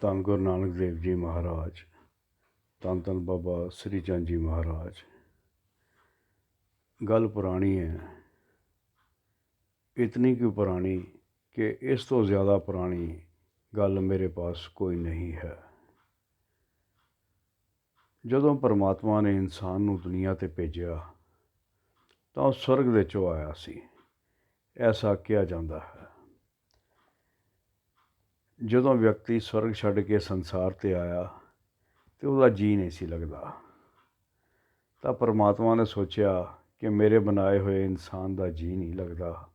ਧੰਨ ਗੁਰੂ ਨਾਨਕ ਦੇਵ ਜੀ ਮਹਾਰਾਜ ਧੰਨ ਧੰਨ ਬਾਬਾ ਸ੍ਰੀ ਚੰਦ ਜੀ ਮਹਾਰਾਜ। ਗੱਲ ਪੁਰਾਣੀ ਹੈ। ਇਤਨੀ ਕਿ ਪੁਰਾਣੀ ਕਿ ਇਸ ਤੋਂ ਜ਼ਿਆਦਾ ਪੁਰਾਣੀ ਗੱਲ ਮੇਰੇ ਪਾਸ ਕੋਈ ਨਹੀਂ ਹੈ। ਜਦੋਂ ਪਰਮਾਤਮਾ ਨੇ ਇਨਸਾਨ ਨੂੰ ਦੁਨੀਆ ਤੇ ਭੇਜਿਆ, ਤਾਂ ਉਹ ਸਵਰਗ ਦੇ ਚੋਂ ਆਇਆ ਸੀ। ਐਸਾ ਕਿਹਾ ਜਾਂਦਾ ਹੈ। ਜਦੋਂ ਵਿਅਕਤੀ ਸਵਰਗ ਛੱਡ ਕੇ ਸੰਸਾਰ ਤੇ ਆਇਆ ਤੇ ਉਹਦਾ ਜੀ ਨਹੀਂ ਸੀ ਲੱਗਦਾ, ਤਾਂ ਪਰਮਾਤਮਾ ਨੇ ਸੋਚਿਆ ਕਿ ਮੇਰੇ ਬਣਾਏ ਹੋਏ ਇਨਸਾਨ ਦਾ ਜੀ ਨਹੀਂ ਲੱਗਦਾ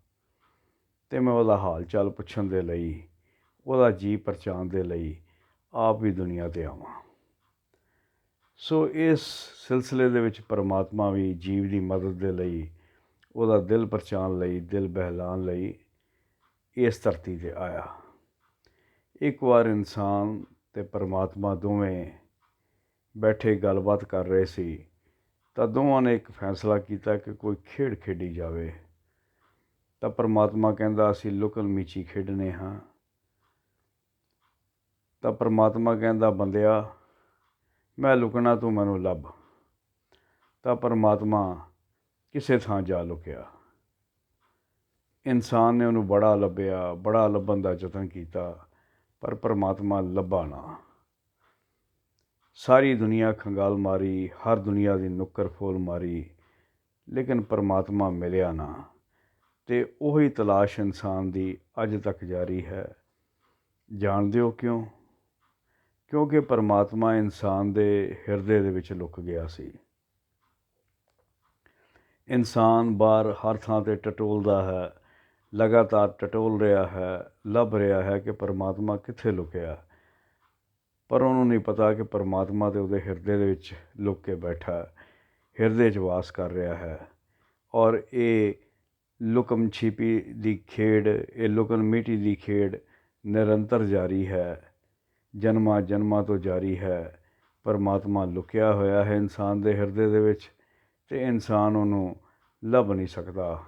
ਤੇ ਮੈਂ ਉਹਦਾ ਹਾਲ ਚਾਲ ਪੁੱਛਣ ਦੇ ਲਈ, ਉਹਦਾ ਜੀ ਪਰਚਾਉਣ ਦੇ ਲਈ ਆਪ ਵੀ ਦੁਨੀਆ ਤੇ ਆਵਾਂ। ਸੋ ਇਸ ਸਿਲਸਿਲੇ ਦੇ ਵਿੱਚ ਪਰਮਾਤਮਾ ਵੀ ਜੀਵ ਦੀ ਮਦਦ ਦੇ ਲਈ, ਉਹਦਾ ਦਿਲ ਪਰਚਾਉਣ ਲਈ, ਦਿਲ ਬਹਿਲਾਉਣ ਲਈ ਇਸ ਧਰਤੀ ਤੇ ਆਇਆ। ਇੱਕ ਵਾਰ ਇਨਸਾਨ ਤੇ ਪਰਮਾਤਮਾ ਦੋਵੇਂ ਬੈਠੇ ਗੱਲਬਾਤ ਕਰ ਰਹੇ ਸੀ ਤਾਂ ਦੋਵਾਂ ਨੇ ਇੱਕ ਫੈਸਲਾ ਕੀਤਾ ਕਿ ਕੋਈ ਖੇਡ ਖੇਡੀ ਜਾਵੇ। ਤਾਂ ਪਰਮਾਤਮਾ ਕਹਿੰਦਾ, ਅਸੀਂ ਲੁਕਣ ਮੀਚੀ ਖੇਡਨੇ ਹਾਂ। ਤਾਂ ਪਰਮਾਤਮਾ ਕਹਿੰਦਾ, ਬੰਦਿਆ, ਮੈਂ ਲੁਕਣਾ ਤੂੰ ਮੈਨੂੰ ਲੱਭ। ਤਾਂ ਪਰਮਾਤਮਾ ਕਿਸੇ ਥਾਂ ਜਾ ਲੁਕਿਆ। ਇਨਸਾਨ ਨੇ ਉਹਨੂੰ ਬੜਾ ਲੱਭਿਆ, ਬੜਾ ਲੱਭਣ ਦਾ ਯਤਨ ਕੀਤਾ। ਪਰ ਪਰਮਾਤਮਾ ਲੱਭਾ ਨਾ। ਸਾਰੀ ਦੁਨੀਆ ਖੰਗਾਲ ਮਾਰੀ, ਹਰ ਦੁਨੀਆ ਦੀ ਨੁੱਕਰ ਫੋਲ ਮਾਰੀ, ਲੇਕਿਨ ਪਰਮਾਤਮਾ ਮਿਲਿਆ ਨਾ। ਤੇ ਉਹੀ ਤਲਾਸ਼ ਇਨਸਾਨ ਦੀ ਅੱਜ ਤੱਕ ਜਾਰੀ ਹੈ। ਜਾਣਦੇ ਹੋ ਕਿਉਂ? ਕਿਉਂਕਿ ਪਰਮਾਤਮਾ ਇਨਸਾਨ ਦੇ ਹਿਰਦੇ ਦੇ ਵਿੱਚ ਲੁਕ ਗਿਆ ਸੀ। ਇਨਸਾਨ ਬਾਹਰ ਹਰ ਥਾਂ ਤੇ ਟਟੋਲਦਾ ਹੈ ਲਗਾਤਾਰ ਟਟੋਲ ਰਿਹਾ ਹੈ, ਲੱਭ ਰਿਹਾ ਹੈ ਕਿ ਪਰਮਾਤਮਾ ਕਿੱਥੇ ਲੁਕਿਆ। ਪਰ ਉਹਨੂੰ ਨਹੀਂ ਪਤਾ ਕਿ ਪਰਮਾਤਮਾ ਤੇ ਉਹਦੇ ਹਿਰਦੇ ਦੇ ਵਿੱਚ ਲੁਕ ਕੇ ਬੈਠਾ, ਹਿਰਦੇ 'ਚ ਵਾਸ ਕਰ ਰਿਹਾ ਹੈ। ਔਰ ਇਹ ਲੁਕਮ ਛਿਪੀ ਦੀ ਖੇਡ, ਇਹ ਲੁਕਨ ਮੀਟੀ ਦੀ ਖੇਡ ਨਿਰੰਤਰ ਜਾਰੀ ਹੈ। ਜਨਮਾਂ ਜਨਮਾਂ ਤੋਂ ਜਾਰੀ ਹੈ। ਪਰਮਾਤਮਾ ਲੁਕਿਆ ਹੋਇਆ ਹੈ ਇਨਸਾਨ ਦੇ ਹਿਰਦੇ ਦੇ ਵਿੱਚ ਤੇ ਇਨਸਾਨ ਉਹਨੂੰ ਲੱਭ ਨਹੀਂ ਸਕਦਾ।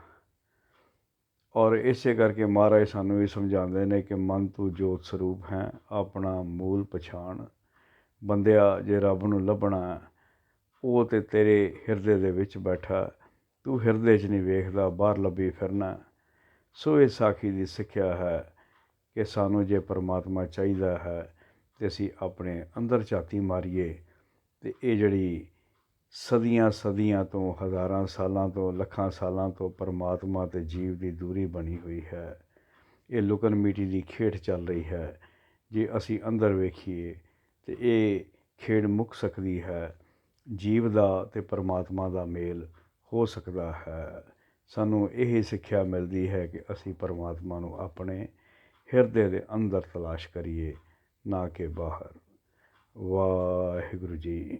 ਔਰ ਇਸੇ ਕਰਕੇ ਮਹਾਰਾਜ ਸਾਨੂੰ ਇਹ ਸਮਝਾਉਂਦੇ ਨੇ ਕਿ ਮਨ ਤੂੰ ਜੋਤ ਸਰੂਪ ਹੈ, ਆਪਣਾ ਮੂਲ ਪਛਾਣ। ਬੰਦਿਆ, ਜੇ ਰੱਬ ਨੂੰ ਲੱਭਣਾ ਉਹ ਤੇ ਤੇਰੇ ਹਿਰਦੇ ਦੇ ਵਿੱਚ ਬੈਠਾ ਤੂੰ ਹਿਰਦੇ 'ਚ ਨਹੀਂ ਵੇਖਦਾ, ਬਾਹਰ ਲੱਭੀ ਫਿਰਨਾ ਸੋ ਇਹ ਸਾਖੀ ਦੀ ਸਿੱਖਿਆ ਹੈ ਕਿ ਸਾਨੂੰ ਜੇ ਪਰਮਾਤਮਾ ਚਾਹੀਦਾ ਹੈ ਤੇ ਅਸੀਂ ਆਪਣੇ ਅੰਦਰ ਝਾਤੀ ਮਾਰੀਏ ਤੇ ਇਹ ਜਿਹੜੀ ਸਦੀਆਂ ਸਦੀਆਂ ਤੋਂ, ਹਜ਼ਾਰਾਂ ਸਾਲਾਂ ਤੋਂ, ਲੱਖਾਂ ਸਾਲਾਂ ਤੋਂ ਪਰਮਾਤਮਾ ਤੇ ਜੀਵ ਦੀ ਦੂਰੀ ਬਣੀ ਹੋਈ ਹੈ। ਇਹ ਲੁਕਣ ਮੀਟੀ ਦੀ ਖੇਡ ਚੱਲ ਰਹੀ ਹੈ। ਜੇ ਅਸੀਂ ਅੰਦਰ ਵੇਖੀਏ ਤੇ ਇਹ ਖੇਡ ਮੁੱਕ ਸਕਦੀ ਹੈ। ਜੀਵ ਦਾ ਤੇ ਪਰਮਾਤਮਾ ਦਾ ਮੇਲ ਹੋ ਸਕਦਾ ਹੈ। ਸਾਨੂੰ ਇਹ ਸਿੱਖਿਆ ਮਿਲਦੀ ਹੈ ਕਿ ਅਸੀਂ ਪਰਮਾਤਮਾ ਨੂੰ ਆਪਣੇ ਹਿਰਦੇ ਦੇ ਅੰਦਰ ਤਲਾਸ਼ ਕਰੀਏ, ਨਾ ਕਿ ਬਾਹਰ। ਵਾਹਿਗੁਰੂ ਜੀ